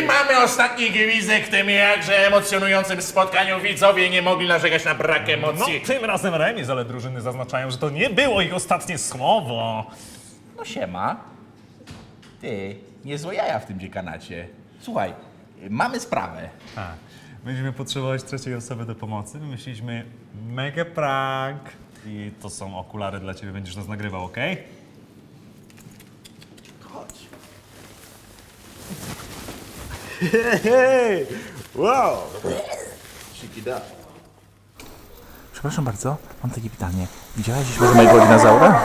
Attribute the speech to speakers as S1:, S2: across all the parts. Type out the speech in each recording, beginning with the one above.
S1: I mamy ostatni gwizdek w tym jakże emocjonującym spotkaniu. Widzowie nie mogli narzekać na brak
S2: No,
S1: emocji.
S2: tym razem remis, ale drużyny zaznaczają, że to nie było ich ostatnie słowo.
S1: No siema. Ty, niezłe jaja w tym dziekanacie. Słuchaj, mamy sprawę.
S2: Tak. Będziemy potrzebować trzeciej osoby do pomocy. Wymyśliliśmy mega prank. I to są okulary dla ciebie, będziesz nas nagrywał, ok?
S1: Chodź.
S2: Wow!
S1: Przepraszam bardzo, mam takie pytanie. Widziałaś dziś może mojego dinozaura?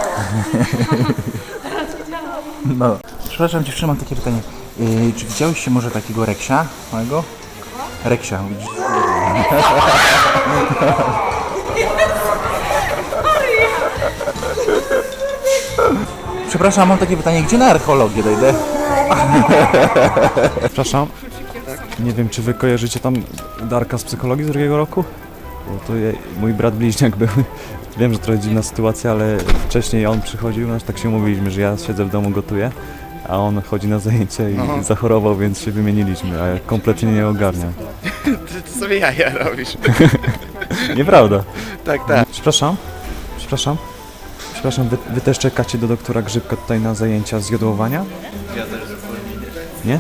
S1: No. Przepraszam dziewczyny, mam takie pytanie. Yy, czy widziałeś się może takiego Reksia małego? Reksia. widzisz? Przepraszam, mam takie pytanie. Gdzie na archeologię dojdę?
S3: Przepraszam. Nie wiem, czy wy kojarzycie tam Darka z psychologii z drugiego roku? Bo to je, mój brat bliźniak był. Wiem, że trochę dziwna sytuacja, ale wcześniej on przychodził, no, tak się umówiliśmy, że ja siedzę w domu, gotuję, a on chodzi na zajęcia i zachorował, więc się wymieniliśmy, a ja kompletnie nie ogarniam.
S4: Ty, ty sobie jaja robisz.
S3: Nieprawda.
S4: Tak, tak.
S3: Przepraszam, przepraszam. Przepraszam, wy, wy też czekacie do doktora Grzybka tutaj na zajęcia z jodłowania? Nie?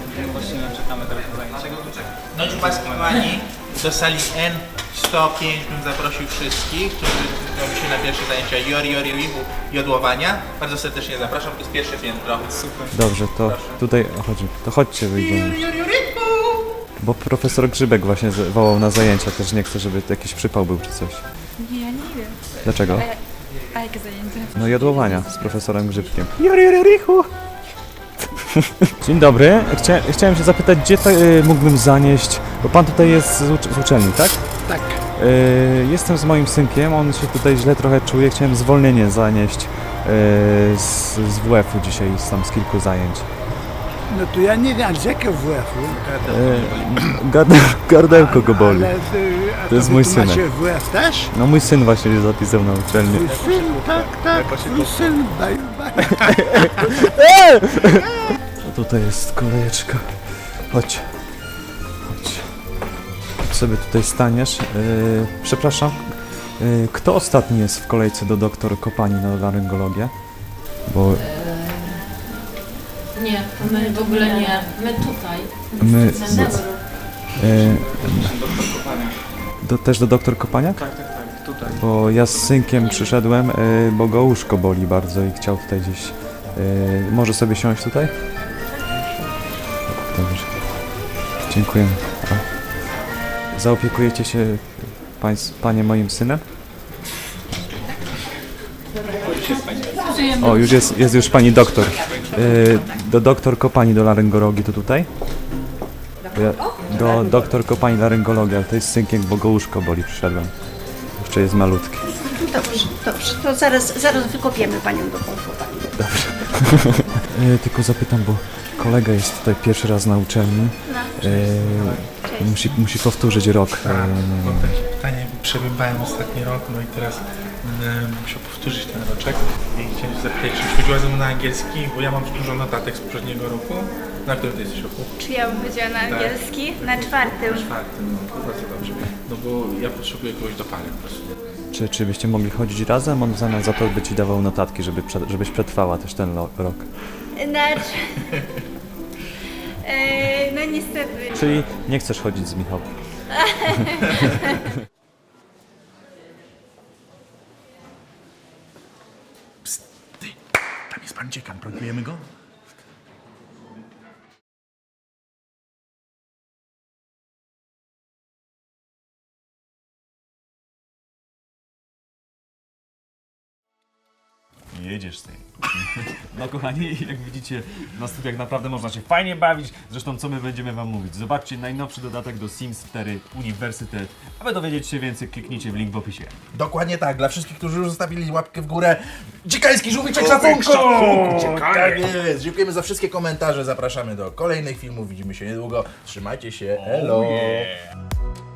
S5: No Paskiwani do sali N105 bym zaprosił wszystkich, którzy zdecydują się na pierwsze zajęcia Jori Jori Ribu jodłowania. Bardzo serdecznie zapraszam, to jest pierwsze piętro. Super.
S3: Dobrze, to tutaj chodzi. To chodźcie, wyjdziemy. Bo profesor Grzybek właśnie wołał na zajęcia, też nie chce, żeby jakiś przypał był czy coś.
S6: Nie, ja nie wiem.
S3: Dlaczego?
S6: A jakie zajęcia?
S3: No jadłowania z profesorem Grzybkiem. Dzień dobry. Chcia, chciałem się zapytać, gdzie to, y, mógłbym zanieść, bo pan tutaj jest z, ucz- z uczelni, tak?
S4: Tak.
S3: Y, jestem z moim synkiem, on się tutaj źle trochę czuje, chciałem zwolnienie zanieść y, z, z WF-u dzisiaj, z tam z kilku zajęć.
S7: No to ja nie wiem, z jakiego WF-u,
S3: Y, gard, gardełko go boli.
S7: ale y, a
S3: To jest
S7: wy
S3: mój
S7: tu
S3: synek.
S7: macie WF też?
S3: No mój syn właśnie się zapisał na uczelnię.
S7: Mój syn, tak, tak, mój syn, baj, baj.
S3: No tutaj jest kolejeczka. Chodź. Chodź. Chodź sobie tutaj staniesz. Yy, przepraszam. Yy, kto ostatni jest w kolejce do doktor Kopani na laryngologię? Bo
S8: Nie, my w ogóle nie. My tutaj.
S3: my...
S8: Neuro.
S3: Yy, do, też do doktor Kopania? Tak, tak, tak, tutaj. Bo ja z synkiem przyszedłem, yy, bo go łóżko boli bardzo i chciał tutaj gdzieś... Yy, może sobie siąść tutaj? Dobrze. Dziękujemy. A zaopiekujecie się pańs, panie moim synem? O, już jest, jest już pani doktor. Yy, do doktor Kopani do laryngologii to tutaj? Ja, do doktor Kopani laryngologii, ale to jest synkiem, bo go łóżko boli, przyszedłem. Jeszcze jest malutki.
S9: Dobrze, dobrze. To zaraz, zaraz wykopiemy panią do komfortu.
S3: Yy, tylko zapytam, bo kolega jest tutaj pierwszy raz na uczelni. Yy, musi, musi powtórzyć rok. Yy,
S5: Pytanie, przebywałem ostatni rok, no i teraz będę musiał powtórzyć ten roczek. I chciałem się zapytać, czy chodziła ze mną na angielski, bo ja mam dużo notatek z poprzedniego roku. Na którym ty jesteś roku?
S6: Czy ja bym powiedziała na angielski? Na czwartym.
S5: Czwarty, no to bardzo dobrze. No bo ja potrzebuję kogoś do pary po prostu.
S3: czy, czy byście mogli chodzić razem? On w zamian za to by ci dawał notatki, żeby, prze- żebyś przetrwała też ten lo- rok.
S6: Znaczy... Eee, no niestety.
S3: Czyli nie chcesz chodzić z Michałem.
S1: Dziekan, prankujemy go?
S2: Jedziesz ty. No kochani, jak widzicie, na studiach naprawdę można się fajnie bawić. Zresztą co my będziemy wam mówić? Zobaczcie najnowszy dodatek do Sims 4 Uniwersytet. Aby dowiedzieć się więcej, kliknijcie w link w opisie.
S1: Dokładnie tak. Dla wszystkich, którzy już zostawili łapkę w górę. Dziekański żółwiczek
S2: szacunku!
S1: Tak jest. Dziękujemy za wszystkie komentarze. Zapraszamy do kolejnych filmów. Widzimy się niedługo. Trzymajcie się. Hello.
S2: Yeah.